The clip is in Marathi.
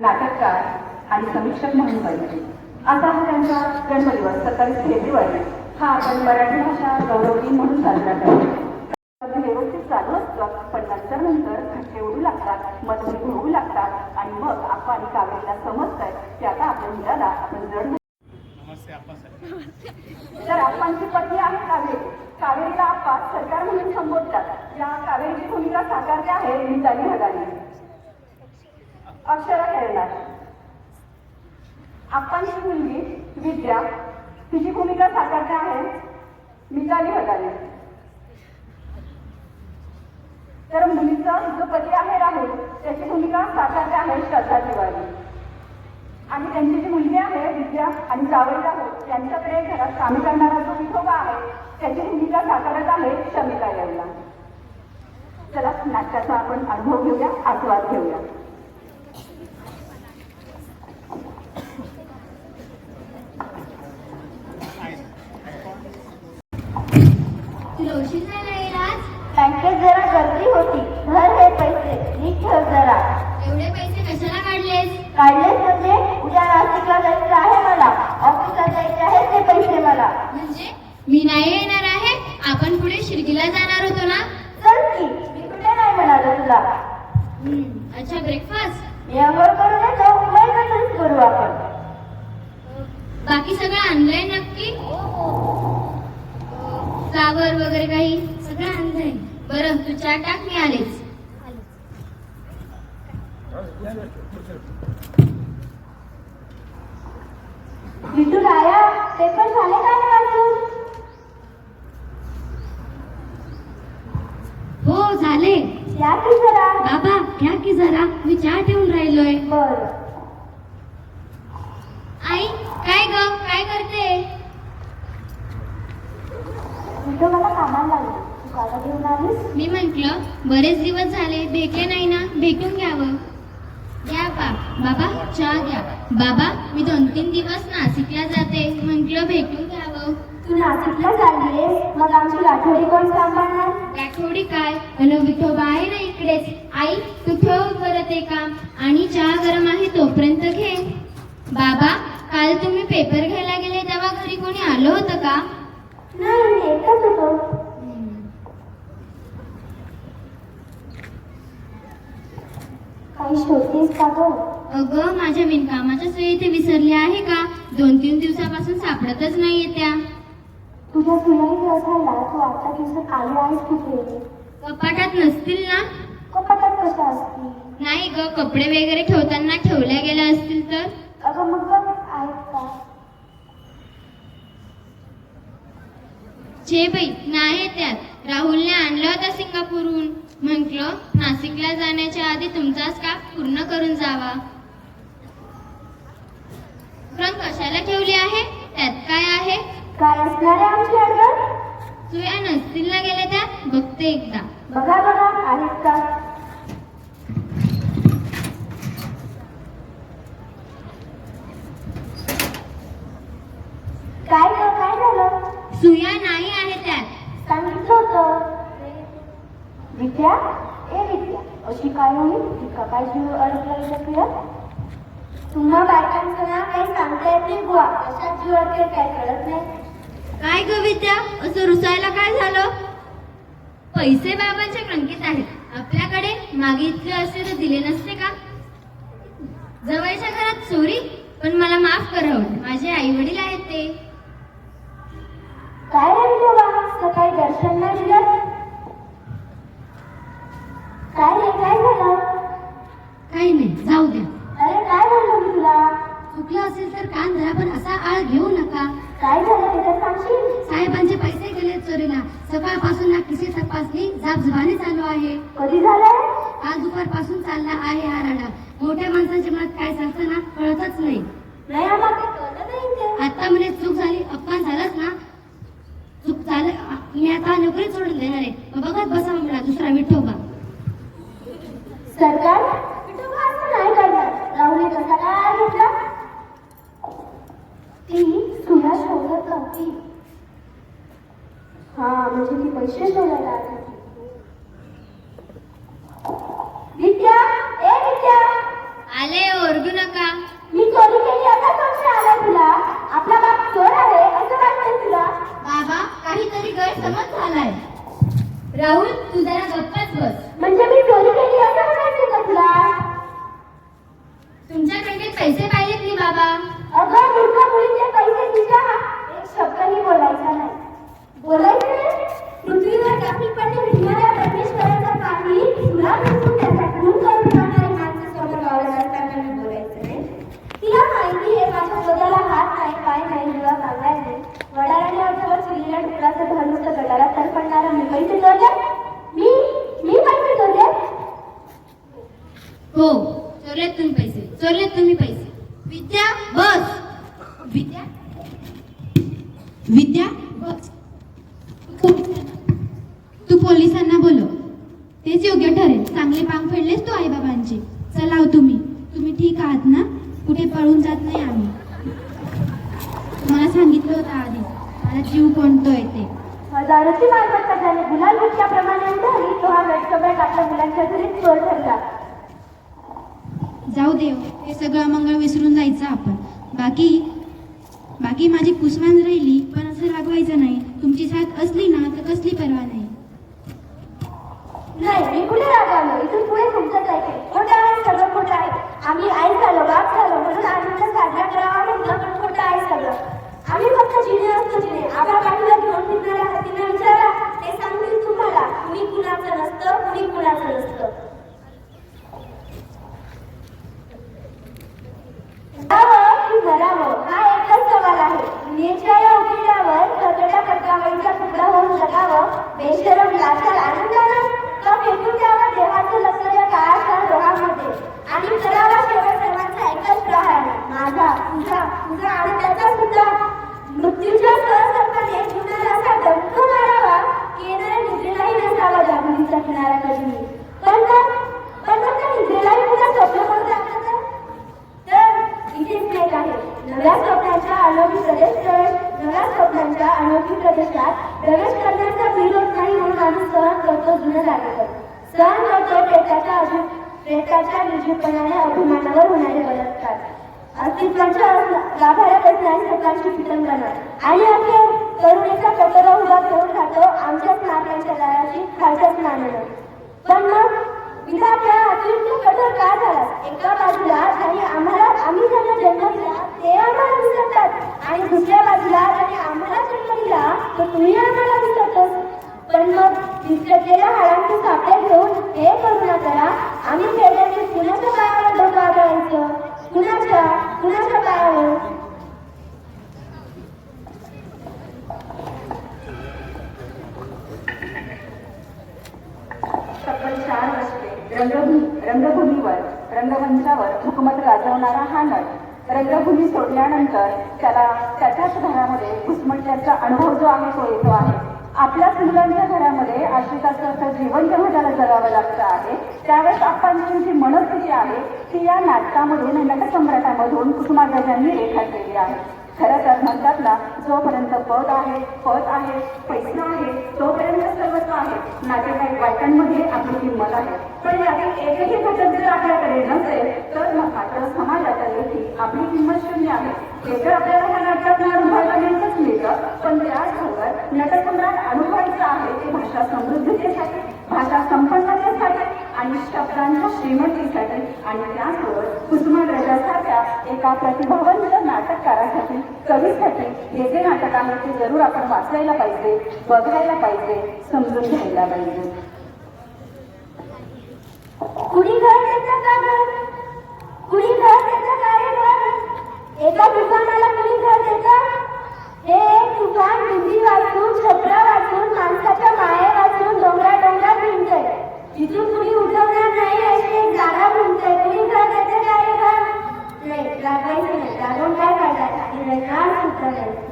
नाटककार आणि समीक्षक म्हणून परिचित. आता हा त्यांचा जन्मदिवस सत्तावीस फेब्रुवारी हा आपण मराठी भाषा गौरव दिन म्हणून साजरा करतो व्यवस्थित चालू असतं पण नंतर नंतर खड्डे उडू लागतात मतभेद होऊ लागतात आणि मग आपण आणि कावेरीला समजतंय की आता आपल्या मुलाला आपण जड तर आप्पांची पत्नी आहे कावेरी कावेरीला आप्पा सरकार म्हणून संबोधतात. या कावेरीची भूमिका साकारते आहे मिताली हगाने अक्षर खेळणार आप्पांची मुलगी विद्या तिची भूमिका साकारते आहे. मिताली हटाने तर मुलीचा जो पती आहे राहुल त्याची भूमिका साकारते आहे श्रद्धा तिवारी. आणि त्यांची जी मुलगी आहे विद्या आणि जावई राहुल त्यांच्याकडे घरात कामे करणारा जो विठोबा आहे त्याची भूमिका साकारत आहे शमिता यायला चला नाटकाचा आपण अनुभव घेऊया आस्वाद घेऊया तुला उशीर झाला आहे राज बँकेत जरा गर्दी होती धर हे पैसे नीट ठेव जरा एवढे पैसे कशाला काढलेच म्हणजे उद्या नाशिकला जायचं आहे मला. ऑफिसला जायचे आहे ते पैसे मला. म्हणजे मी नाही येणार आहे? आपण पुढे शिर्डीला जाणार होतो ना? चल की मी कुठे नाही म्हणालो तुला. हम्म, अच्छा ब्रेकफास्ट मी करून येतो. मग कसंच करू आपण. बाकी सगळं आणलंय नक्की? फ्लावर वगैरे काही? सगळं आणलंय. बरं तू चहा टाक मी आलेच विठू राया पेपर झाले का वाचून हो झाले. या की जरा. बाबा घ्या की जरा. मी चहा ठेवून राहिलोय. बर. आई काय ग? काय करते? विठू मला कामाला लागली. तू काला घेऊन आलीस? मी म्हंटल बरेच दिवस झाले. भेटले नाही ना? भेटून घ्यावं. घ्या बा बाबा चहा घ्या बाबा मी दोन तीन दिवस नाशिकला जाते. म्हंटल भेटून घ्यावं तू नाशिकला चाललीयस? मग आमची आठवडी कोण सांभाळणार? गाठोडी काय? अन विठोबा आहे ना इकडेच. आई तू ठेव बरं ते काम. आणि चहा गरम आहे तोपर्यंत घे. बाबा काल तुम्ही पेपर घ्यायला गेले तेव्हा घरी कोणी आलं होतं का? नाही एकटाच होतो. काही शोधतेस का ग? अगं माझ्या विणकामाच्या सोयी इथे विसरली आहे का? दोन तीन दिवसापासून सापडतच नाहीये त्या. तुझ्या तुलाही असायला तू आजच्या दिवसात आली आहेस कुठे? कपाटात नसतील ना? कपाटात कशा असतील? नाही ग कपडे वगैरे ठेवताना ठेवल्या गेल्या असतील तर? अगं मग बघ आहेत का? छे बाई नाही त्यात. राहुलने आणलं होतं सिंगापूरहून. म्हंटल नाशिकला जाण्याच्या आधी तुमचाच का पूर्ण करून जावा. फ्रंक कशाला ठेवली आहे? त्यात काय आहे? काय असणार आहे आमची अडचण तुया नसतील ना गेल्या त्यात बघते एकदा. बघा बघा आहेत का काय ग काय झालं सुया नाही आहे त्यात सांगितलं होतं विद्या ए विद्या अशी काय होईल? तिका काय जीव अडकला शकूयात तुम्हा बायकांचं ना काही सांगता येत नाही बुवा. अशा जीव अडकेल काय कळत नाही. काय ग विद्या? असं रुसायला काय झालं? पैसे बाबांच्या कंकित आहेत. आपल्याकडे मागितले असते तर दिले नसते का? जवळच्या घरात चोरी? पण मला माफ करावं माझे आई वडील आहेत ते. काय रे विठोबा सकाळी दर्शन नाही दिलं? जाबजबाने चालू आहे. कधी झालंय आज दुपारपासून चालला आहे हा राडा. मोठ्या माणसांच्या मनात काय चालतं ना कळतच नाही. नाही आम्हाला काही कळलं नाही ते. आता म्हणे चूक झाली अपमान झालाच ना. चूक झालं मी आता नोकरी सोडून देणार आहे. मग बघत बसा मला दुसरा विठोबा. सरकार विठोबा असं नाही करणार. राहुले कसा काय घेतला ती तुला शोधत नव्हती हा म्हणजे ती पैसे शोधायला आली होती. काहीतरी गैरसमज झालाय. राहुल तू जरा गप्पच बस. म्हणजे मी चोरी केली असं म्हणायचं का तुला? तुमच्याकडे पैसे पाहिजेत की बाबा? अगं मूर्ख मुलीचे पैसे तिच्या एक शब्दही बोलायचा नाही. बोलायचं हो चोरलेत तुम्ही पैसे चोरलेत तुम्ही पैसे. विद्या बस. विद्या? विद्या बस. तू पोलिसांना बोलव. तेच योग्य ठरेल. चांगले पांग फेडलेस तू आईबाबांचे. चलाव हो तुम्ही. तुम्ही ठीक आहात ना? कुठे पळून जात नाही आम्ही. तुम्हाला सांगितलं होतं आधी. मला जीव कोणतोय ते? हजारोची मालमत्ता झाली. गुलाल गुटक्याप्रमाणे उडाली तो हा वेटकबॅट आपल्या मुलांच्या घरी चोर ठरला. जाऊ देव हे सगळं मंगळ विसरून जायचं आपण. बाकी बाकी माझी कुसवान राहिली पण असं रागवायचं नाही. तुमची साथ असली ना तर कसली परवा नाही मी कुठे रागावलो इथून पुढे तुमचंच ऐकेल खोटं आहे सगळं खोटं आहे आम्ही आई झालो बाप झालो म्हणून आनंद साजरा करावा म्हटलं पण खोटं आहे सगळं आम्ही फक्त जिने असतो जिने आपल्या पाठीला घेऊन फिरणाऱ्या हातीला विचारा ते सांगतील तुम्हाला कुणी कुणाचं नसतं कुणी कुणाचं नसतं करावं की करावं हा एकच सवाल आहे दुनियेच्या या उकिरड्यावर खतरटा पटकावळीचा तुकडा होऊन जगावं बेशरम लाचार आनंदानं तो फेकून द्यावं देवाचं लक्ष या काळाच्या डोळ्यामध्ये आणि करावा केवळ सर्वांचा एकच प्रहार माझा तुझा तुझा आणि त्याचा सुद्धा. मृत्यूच्या सहसंपाने जीवनाला असा डंक मारावा की येणाऱ्या निद्रेलाही नसावा जागृतीचा किनारा कधी पण मग पण मग त्या निद्रेलाही पुन्हा स्वप्न करून लागलं तर तर इथेच लेख आहे नव्या स्वप्नाच्या अनोखी प्रदेश प्रवेश नव्या स्वप्नांच्या अनोखी प्रदेशात प्रवेश करण्याचा विरोध नाही म्हणून आम्ही सहन करतो जुनं लागत सहन करतो प्रेताच्या अजून प्रेताच्या अभिमानावर होणारे बलात्कार अस्तित्वाच्या गाभाऱ्यात असणारी सकाळची पिटंगणा आणि आपल्या तरुणीचा कटोरा उभा करून खातो आमच्याच नाकांच्या दाराची खालच्याच नाण्यानं पण मग विधात्या अतिरिक्त कठोर का झाला? एका बाजूला आणि आम्हाला आम्ही ज्यांना जन्म दिला ते आम्हाला विसरतात. आणि दुसऱ्या बाजूला आणि आम्हाला जन्म दिला तर तुम्ही आम्हाला विसरतोस पण मग विसरलेल्या हाडांचे सापळे घेऊन हे करू करा आम्ही रंगभूमी रंगभूमीवर रंगमंचावर हुकमत गाजवणारा हा नट. रंगभूमी सोडल्यानंतर त्याला त्याच्याच घरामध्ये घुसमटल्याचा अनुभव जो आहे तो येतो आहे. आपल्याच मुलांच्या घरामध्ये आश्रिताचं असं जीवन जेव्हा त्याला जगावं लागतं आहे त्यावेळेस आपण जी मनस्थिती आहे ती या नाटकामधून नटसम्राटामधून कुसुमाग्रजांनी रेखाटलेली आहे. खरं तर म्हणतात ना जोपर्यंत पद आहे पद आहे पैसा आहे तोपर्यंत सर्वस्व आहे. नातेवाईक वाईटांमध्ये आपली किंमत आहे. पण यातील एकही घटक जर आपल्याकडे नसेल तर मग मात्र समाजाच्या लेखी आपली किंमत शून्य आहे. हे तर आपल्याला ह्या नाटकात अनुभवायला नेमकंच पण त्याचबरोबर नटसम्राट अनुभवायचं आहे ते भाषा समृद्धतेसाठी भाषा संपन्नतेसाठी आणि शब्दांच्या श्रीमंतीसाठी आणि त्याचबरोबर कुसुमाग्रजासारख्या एका प्रतिभावंत नाटककारासाठी कवीसाठी हे जे नाटक आहे ते जरूर आपण वाचायला पाहिजे बघायला पाहिजे समजून घ्यायला पाहिजे. कुणी घर कुणी घर? एका दुकानाला एक वाचून छपरा वाचून माणसाच्या माये वाचून डोंगरा डोंगरा भिंतय जिथून कुणी उठवणार नाही अशी एक जागा भिंतय कुणी घर देतं का? नाही नाही. काय आणि